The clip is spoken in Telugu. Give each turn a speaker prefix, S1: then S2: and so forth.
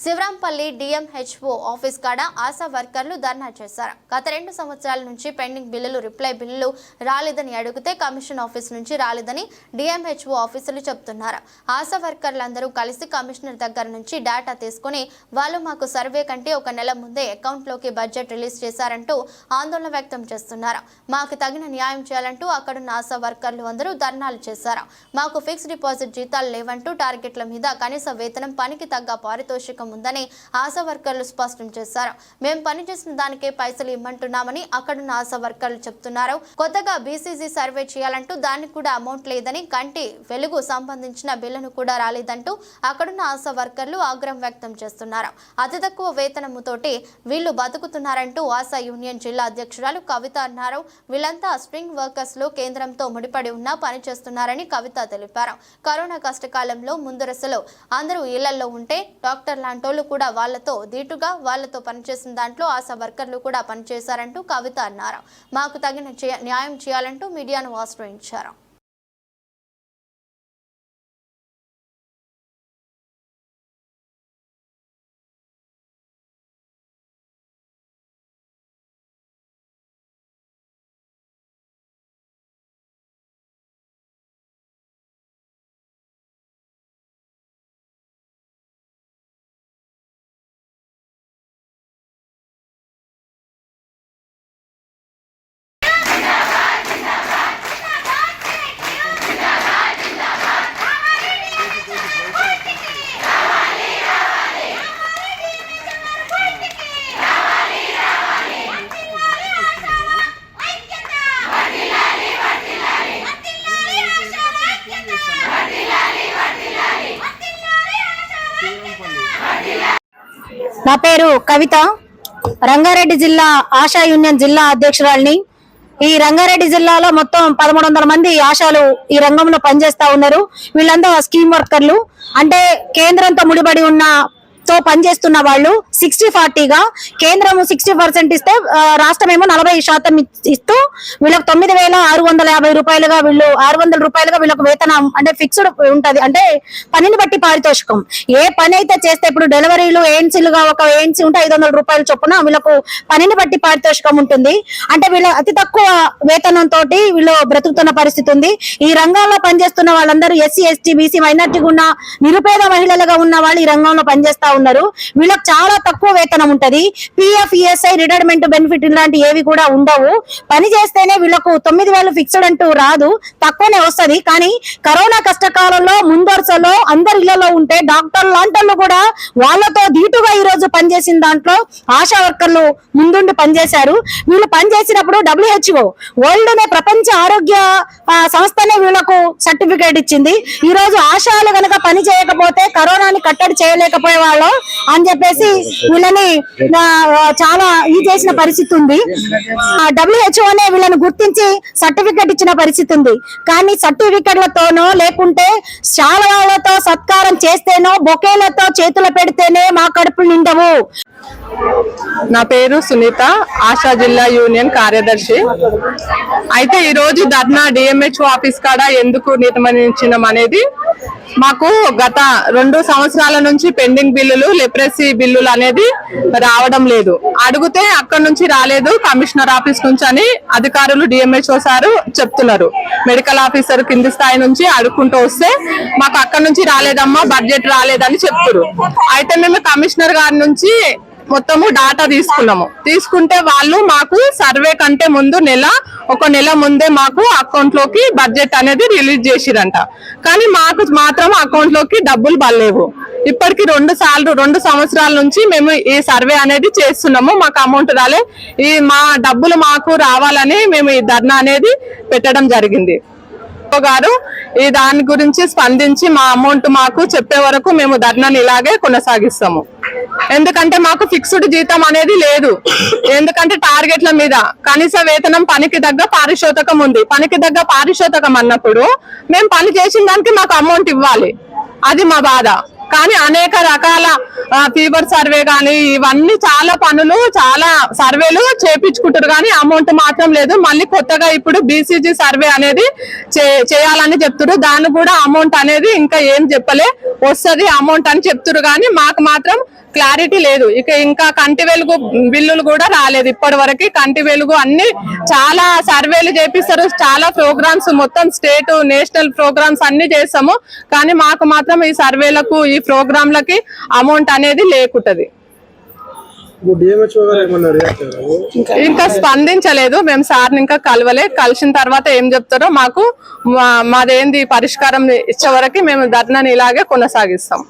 S1: శివరాంపల్లి డిఎంహెచ్ఓ ఆఫీస్ కాడ ఆశా వర్కర్లు ధర్నా చేశారు. గత రెండు సంవత్సరాల నుంచి పెండింగ్ బిల్లులు రిప్లై బిల్లులు రాలేదని అడిగితే కమిషన్ ఆఫీస్ నుంచి రాలేదని డిఎంహెచ్ఓ ఆఫీసులు చెబుతున్నారు. ఆశా వర్కర్లందరూ కలిసి కమిషనర్ దగ్గర నుంచి డేటా తీసుకుని వాళ్ళు మాకు సర్వే కంటే ఒక నెల ముందే అకౌంట్లోకి బడ్జెట్ రిలీజ్ చేశారంటూ ఆందోళన వ్యక్తం చేస్తున్నారు. మాకు తగిన న్యాయం చేయాలంటూ అక్కడున్న ఆశా వర్కర్లు అందరూ ధర్నాలు చేశారు. మాకు ఫిక్స్ డిపాజిట్ జీతాలు లేవంటూ టార్గెట్ల మీద కనీస వేతనం పనికి తగ్గ పారితోషికం ఉందని ఆశా వర్కర్లు స్పష్టం చేశారు. మేము పనిచేసిన దానికే పైసలు ఇమ్మంటున్నామని అక్కడున్న ఆశా వర్కర్లు చెప్తున్నారు. కొత్తగా బీసీసీ సర్వే చేయాలంటూ దానికి కూడా అమౌంట్ లేదని కంటి వెలుగు సంబంధించిన బిల్లును కూడా రాలేదంటూ అక్కడున్న ఆశా వర్కర్లు ఆగ్రహం వ్యక్తం చేస్తున్నారు. అతి తక్కువ వేతనముతోటి వీళ్ళు బతుకుతున్నారంటూ ఆశా యూనియన్ జిల్లా అధ్యక్షురాలు కవిత అన్నారు. వీళ్ళంతా స్ప్రింగ్ వర్కర్స్లో కేంద్రంతో ముడిపడి ఉన్నా పనిచేస్తున్నారని కవిత తెలిపారు. కరోనా కష్టకాలంలో ముందరసలో అందరూ ఇళ్ళలో ఉంటే డాక్టర్ లాంటోళ్ళు కూడా వాళ్ళతో దీటుగా వాళ్ళతో పనిచేసిన దాంట్లో ఆశా వర్కర్లు కూడా పనిచేశారంటూ కవిత అన్నారు. మాకు తగిన న్యాయం చేయాలంటూ మీడియాను ఆశ్రయించారు.
S2: నా పేరు కవిత. రంగారెడ్డి జిల్లా ఆశా యూనియన్ జిల్లా అధ్యక్షురాలిని. ఈ రంగారెడ్డి జిల్లాలో మొత్తం పదమూడు వందల మంది ఆశాలు ఈ రంగంలో పనిచేస్తా ఉన్నారు. వీళ్ళందరూ స్కీమ్ వర్కర్లు. అంటే కేంద్రంతో ముడిపడి ఉన్న తో పనిచేస్తున్న వాళ్ళు సిక్స్టీ ఫార్టీగా కేంద్రం సిక్స్టీ పర్సెంట్ ఇస్తే రాష్ట్రం ఏమో నలభై శాతం ఇస్తూ వీళ్ళకి తొమ్మిది వేల ఆరు వందల యాభై రూపాయలుగా వీళ్ళు ఆరు వందల రూపాయలుగా వీళ్ళకి వేతనం అంటే ఫిక్స్డ్ ఉంటది. అంటే పనిని బట్టి పారితోషికం. ఏ పని అయితే చేస్తే ఇప్పుడు డెలివరీలు ఏఎన్సీలుగా ఒక ఏఎన్సీ ఉంటే ఐదు వందల రూపాయలు చొప్పున వీళ్ళకు పనిని బట్టి పారితోషికం ఉంటుంది. అంటే వీళ్ళ అతి తక్కువ వేతనం తోటి వీళ్ళు బ్రతుకుతున్న పరిస్థితి ఉంది. ఈ రంగంలో పనిచేస్తున్న వాళ్ళందరూ ఎస్సీ ఎస్టీ బీసీ మైనార్టీగా ఉన్న నిరుపేద మహిళలుగా ఉన్న వాళ్ళు ఈ రంగంలో పనిచేస్తా ఉన్నారు. వీళ్ళకి చాలా తక్కువ వేతనం ఉంటది. పిఎఫ్ ఈఎస్ఐ రిటైర్మెంట్ బెనిఫిట్ ఇలాంటి ఏవి కూడా ఉండవు. పని చేస్తేనే వీళ్ళకు తొమ్మిది వేలు ఫిక్స్డ్ అంటూ రాదు. తక్కువనే వస్తది. కానీ కరోనా కష్టకాలంలో ముందరసలో అందరి ఇళ్ళలో ఉంటే డాక్టర్ లాంటి కూడా వాళ్ళతో ధీటుగా ఈ రోజు పనిచేసిన దాంట్లో ఆశా వర్కర్లు ముందుండి పనిచేశారు. వీళ్ళు పనిచేసినప్పుడు డబ్ల్యూహెచ్ఓ వరల్డ్ నే ప్రపంచ ఆరోగ్య సంస్థనే వీళ్ళకు సర్టిఫికేట్ ఇచ్చింది. ఈ రోజు ఆశాలు కనుక పని చేయకపోతే కరోనాని కట్టడి చేయలేకపోయే అని చెప్పేసి వీళ్ళని చాలా ఈ చేసిన పరిస్థితి ఉంది. డబ్ల్యూహెచ్ఓ అనే వీళ్ళని గుర్తించి సర్టిఫికెట్ ఇచ్చిన పరిస్థితి ఉంది. కానీ సర్టిఫికెట్లతోనో లేకుంటే శాలతో సత్కారం చేస్తేనో బొకేలతో చేతులు పెడితేనే మా కడుపులు నిండవు.
S3: నా పేరు సునీత ఆశా జిల్లా యూనియన్ కార్యదర్శి. అయితే ఈ రోజు ధర్నా డిఎంహెచ్ఓ ఆఫీస్ కాడ ఎందుకు నిర్వహించినాం అనేది మాకు గత రెండు సంవత్సరాల నుంచి పెండింగ్ బిల్లులు లెప్రసీ బిల్లులు అనేది రావడం లేదు. అడిగితే అక్కడ నుంచి రాలేదు కమిషనర్ ఆఫీస్ నుంచి అని అధికారులు డిఎంహెచ్ఓ సారు చెప్తున్నారు. మెడికల్ ఆఫీసర్ కింది స్థాయి నుంచి అడుక్కుంటూ వస్తే మాకు అక్కడ నుంచి రాలేదమ్మా బడ్జెట్ రాలేదని చెప్తున్నారు అయితే మేము కమిషనర్ గారి నుంచి మొత్తము డాటా తీసుకున్నాము. తీసుకుంటే వాళ్ళు మాకు సర్వే కంటే ముందు నెల ఒక నెల ముందే మాకు అకౌంట్లోకి బడ్జెట్ అనేది రిలీజ్ చేసిరంట. కానీ మాకు మాత్రం అకౌంట్లోకి డబ్బులు పడలేవు. ఇప్పటికి రెండు సార్లు రెండు సంవత్సరాల నుంచి మేము ఈ సర్వే అనేది చేస్తున్నాము. మాకు అమౌంట్ రాలే. ఈ మా డబ్బులు మాకు రావాలని మేము ఈ ధర్నా అనేది పెట్టడం జరిగింది. గారు ఈ దాని గురించి స్పందించి మా అమౌంట్ మాకు చెప్పే వరకు మేము ధర్నాని ఇలాగే కొనసాగిస్తాము. ఎందుకంటే మాకు ఫిక్స్డ్ జీతం అనేది లేదు. ఎందుకంటే టార్గెట్ల మీద. కనీస వేతనం పనికి తగ్గ పారిశోతకం ఉంది. పనికి తగ్గ పారిశోతకం అన్నప్పుడు మేము పని చేసిన దానికి మాకు అమౌంట్ ఇవ్వాలి. అది మా బాధ. కానీ అనేక రకాల ఫీవర్ సర్వే కానీ ఇవన్నీ చాలా పనులు చాలా సర్వేలు చేపించుకుంటారు కానీ అమౌంట్ మాత్రం లేదు. మళ్ళీ కొత్తగా ఇప్పుడు బీసీజీ సర్వే అనేది చే- చేయాలని చెప్తున్నారు దాన్ని కూడా అమౌంట్ అనేది ఇంకా ఏం చెప్పలే. వస్తుంది అమౌంట్ అని చెప్తున్నారు కానీ మాకు మాత్రం క్లారిటీ లేదు. ఇక ఇంకా కంటి వెలుగు బిల్లులు కూడా రాలేదు. ఇప్పటి వరకు కంటి వెలుగు అన్ని చాలా సర్వేలు చేపిస్తారు. చాలా ప్రోగ్రామ్స్ మొత్తం స్టేట్ నేషనల్ ప్రోగ్రామ్స్ అన్ని చేస్తాము. కానీ మాకు మాత్రం ఈ సర్వేలకు ఈ ప్రోగ్రాంలకి అమౌంట్ అనేది లేకుంటది. ఇంకా స్పందించలేదు. మేము సార్ని ఇంకా కలవలే. కలిసిన తర్వాత ఏం చెప్తారో మాకు మా- మాదేంది పరిష్కారం ఇచ్చే వరకు మేము ధర్నాని ఇలాగే కొనసాగిస్తాం.